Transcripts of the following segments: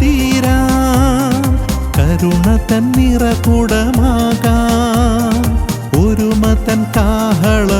തീരാ. കരുണ തന്നിറ കുടമാകാം. ഒരുമ തൻ കാഹള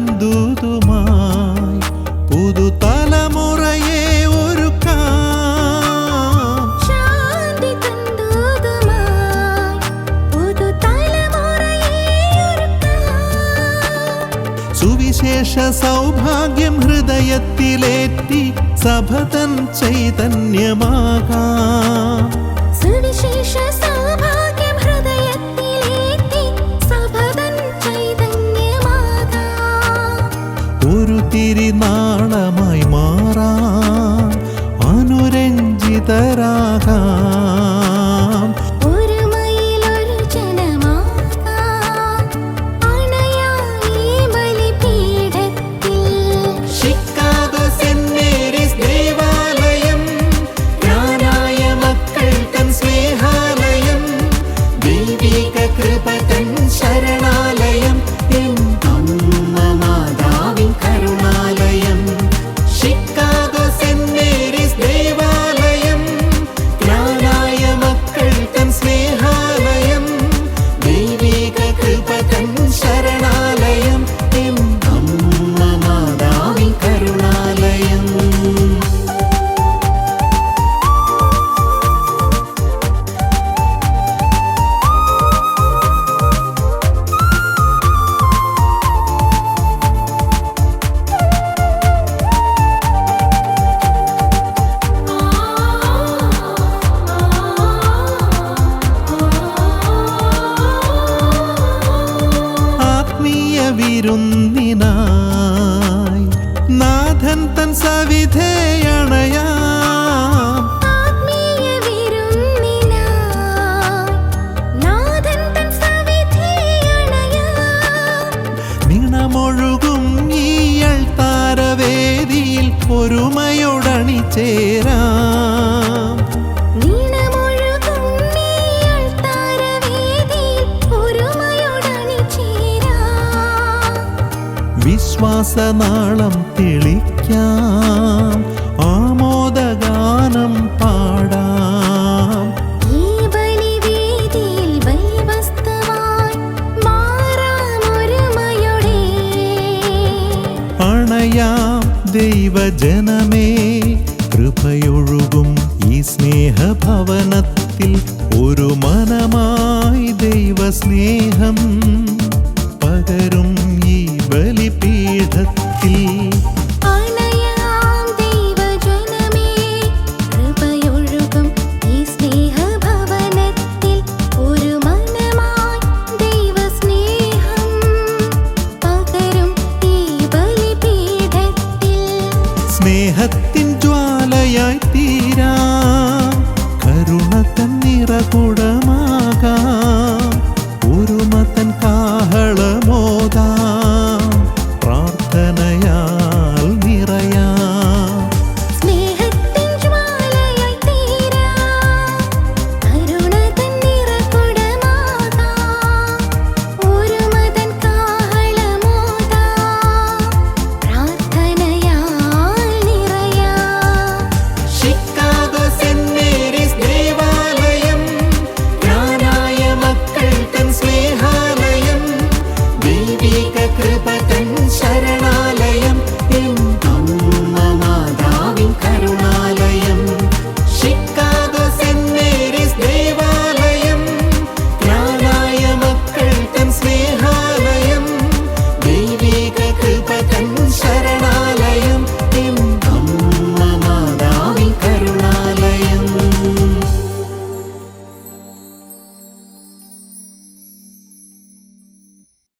വൻദൂതുമായി പുതുതലമുറയെ സുവിശേഷ സൗഭാഗ്യം ഹൃദയത്തിലേറ്റി സഭതൻ ചൈതന്യമാകാം. സുവിശേഷ സവിധേയണയാം നിണമൊഴുകും ഈയൾ താരവേദിയിൽ ഒരുമയോടണി ചേരാം വിശ്വാസനാളം തെളിക്കാം. ആമോദഗാനം പാടാം. അണയാം ദൈവജനമേ കൃപയൊഴുകും ഈ സ്നേഹഭവനത്തിൽ ഒരു മനമായി ദൈവസ്നേഹ